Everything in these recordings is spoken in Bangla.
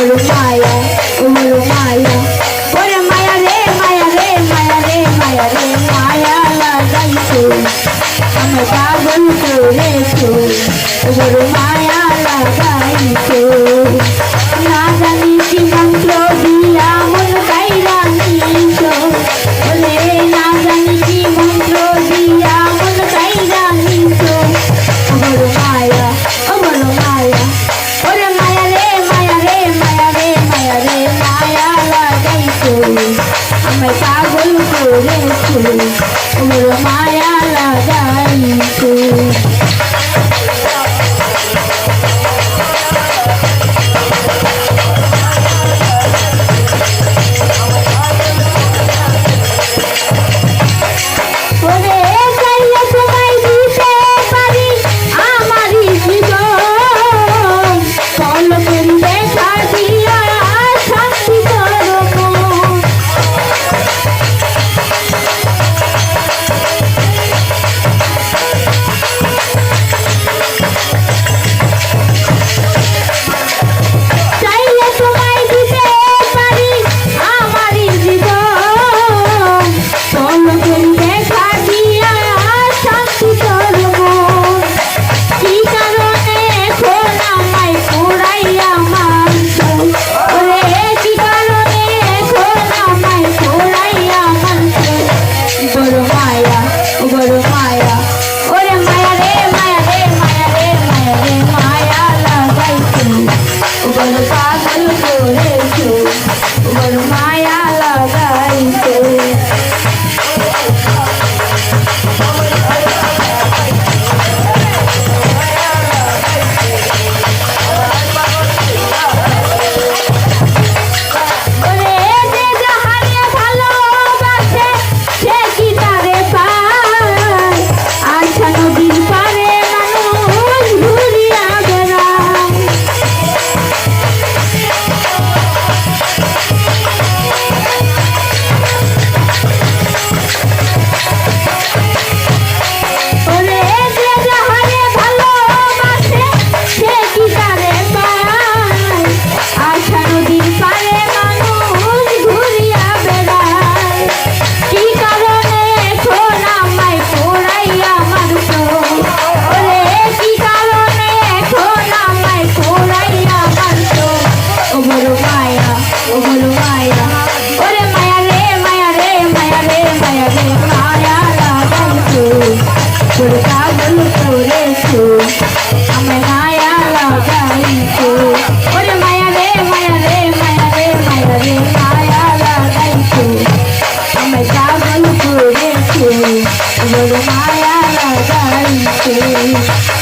ওমর মায়া ওমর মায়া ওরে মায়া রে মায়া রে মায়া রে মায়া রে মায়া লাগাইছো আমার পাগল করেছ ওমর মায়া mas a água enfureceu. O meu irmão. মায়া লাগাইছে।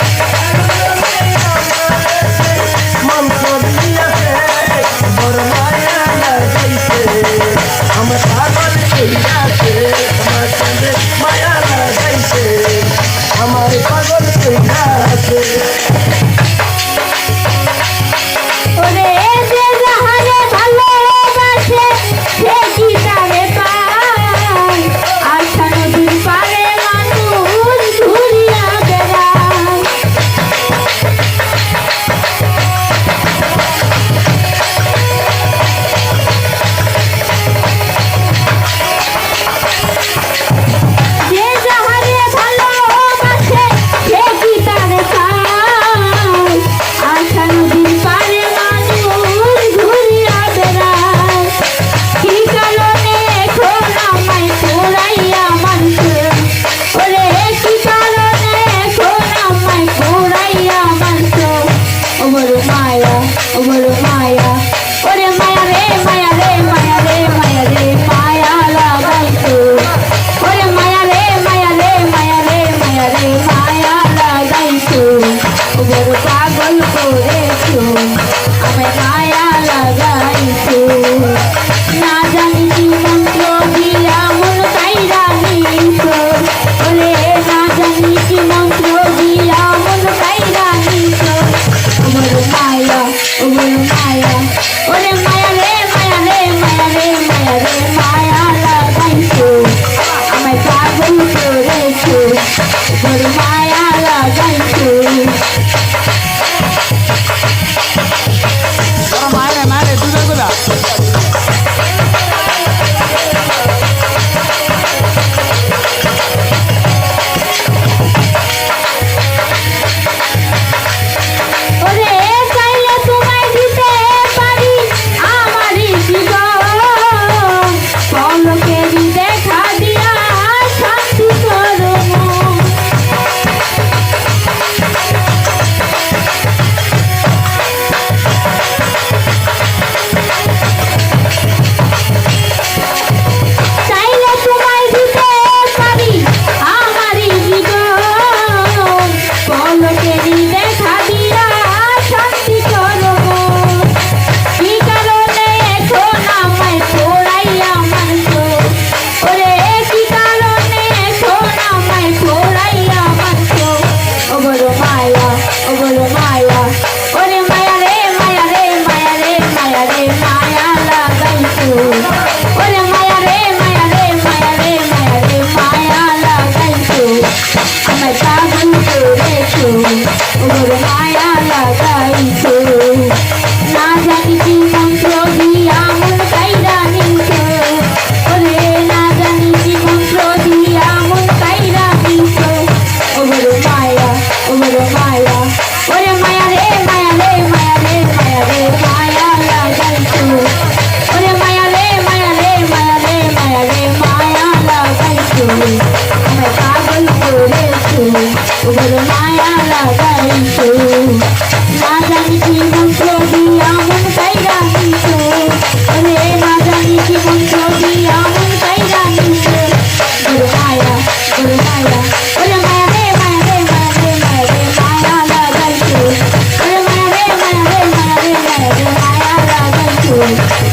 Thank you.